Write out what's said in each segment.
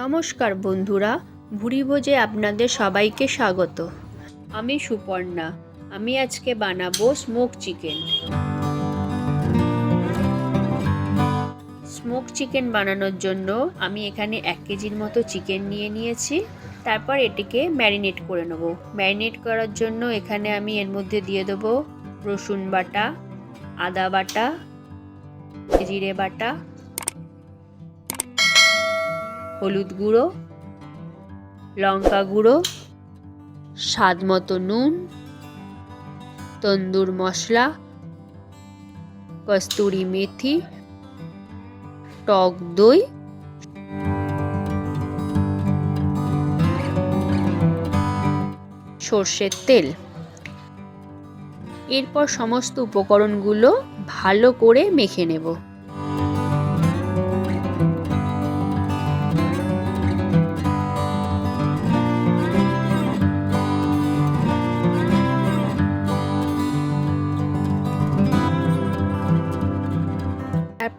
নমস্কার বন্ধুরা ভুরি ভোজে আপনাদের সবাইকে স্বাগত। আমি সুপর্ণা, আমি আজকে বানাবো স্মোক চিকেন স্মোক চিকেন বানানোর জন্য আমি এখানে এক কেজির মতো চিকেন নিয়ে নিয়েছি। তারপর এটিকে ম্যারিনেট করে নেব। ম্যারিনেট করার জন্য এখানে আমি এর মধ্যে দিয়ে দেবো রসুন বাটা, আদা বাটা, জিরে বাটা হলুদ গুঁড়ো, লঙ্কা গুঁড়ো, স্বাদ মতো নুন, তন্দুর মশলা, কস্তুরি মেথি, টক দই। সর্ষের তেল। এরপর সমস্ত উপকরণগুলো ভালো করে মেখে নেব।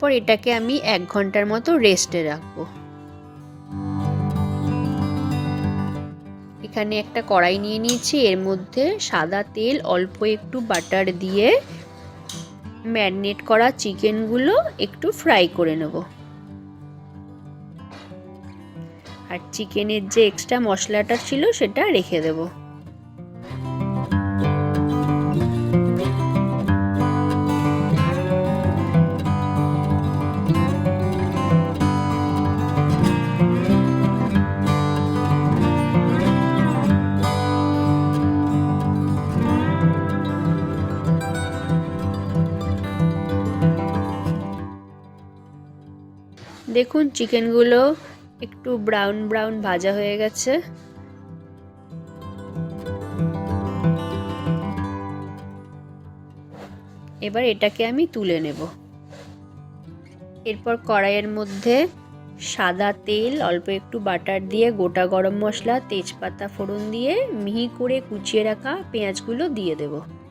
তারপর এটাকে আমি এক ঘণ্টার মতো রেস্টে রাখব। এখানে একটা কড়াই নিয়ে নিয়েছি, এর মধ্যে সাদা তেল, অল্প একটু বাটার দিয়ে ম্যারিনেট করা চিকেনগুলো একটু ফ্রাই করে নেব। আর চিকেনের যে এক্সট্রা মশলাটা ছিল সেটা রেখে দেবো। দেখুন, চিকেনগুলো একটু ব্রাউন ব্রাউন ভাজা হয়ে গেছে। এবার এটাকে আমি তুলে নেব। এরপর কড়াইয়ের মধ্যে সাদা তেল, অল্প একটু বাটার দিয়ে গোটা গরম মশলা, তেজপাতা ফোড়ন দিয়ে মিহি করে কুচিয়ে রাখা পেঁয়াজগুলো দিয়ে দেবো।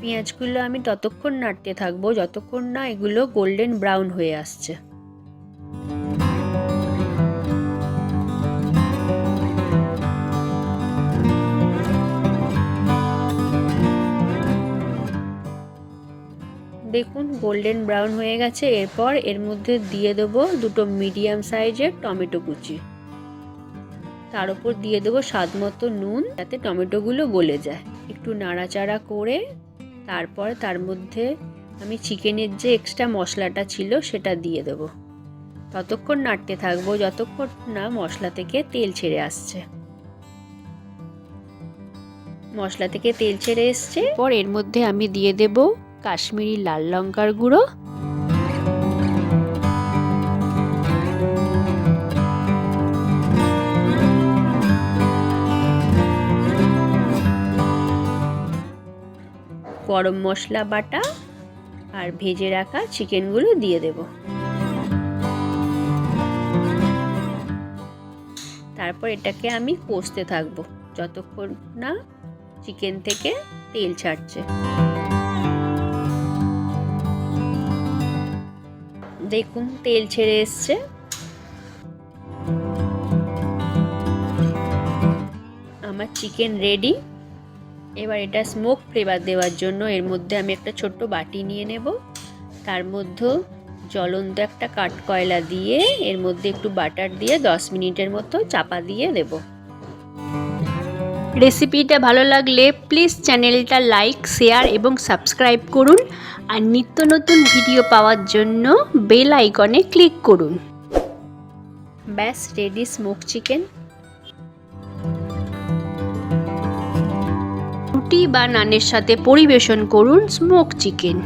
পেঁয়াজগুলো আমি ততক্ষণ নাড়তে থাকব, যতক্ষণ না এগুলো গোল্ডেন ব্রাউন হয়ে আসছে। দেখুন গোল্ডেন ব্রাউন হয়ে গেছে, এরপর এর মধ্যে দিয়ে দেবো দুটো মিডিয়াম সাইজের টমেটো কুচি। তার উপর দিয়ে দেবো স্বাদ মতো নুন, যাতে টমেটোগুলো গলে যায়। একটু নাড়াচাড়া করে তারপর তার মধ্যে আমি চিকেনের যে এক্সট্রা মশলাটা ছিল সেটা দিয়ে দেব। ততক্ষণ নাড়তে থাকব, যতক্ষণ না মশলা থেকে তেল ছেড়ে আসছে। মশলা থেকে তেল ছেড়ে এসছে। পর এর মধ্যে আমি দিয়ে দেব কাশ্মীরি লাল লঙ্কার গুঁড়ো। গরম মশলা বাটা আর ভেজে রাখা চিকেনগুলো দিয়ে দেব। তারপর এটাকে আমি কষতে থাকব যতক্ষণ না চিকেন থেকে তেল ছাড়ছে। দেখুন, তেল ছেড়ে এসছে। আমার চিকেন রেডি। এবার এটা স্মোক ফ্লেভার দেওয়ার জন্য এর মধ্যে আমি একটা ছোট্ট বাটি নিয়ে নেব। তার মধ্যে জ্বলন্ত একটা কাঠ কয়লা দিয়ে এর মধ্যে একটু বাটার দিয়ে দশ মিনিটের মতো চাপা দিয়ে দেব। রেসিপিটা ভালো লাগলে প্লিজ চ্যানেলটা লাইক শেয়ার এবং সাবস্ক্রাইব করুন আর নিত্য নতুন ভিডিও পাওয়ার জন্য বেল আইকনে ক্লিক করুন। ব্যাস রেডি স্মোক চিকেন রুটি বা নানের সাথে পরিবেশন করুন স্মোক চিকেন।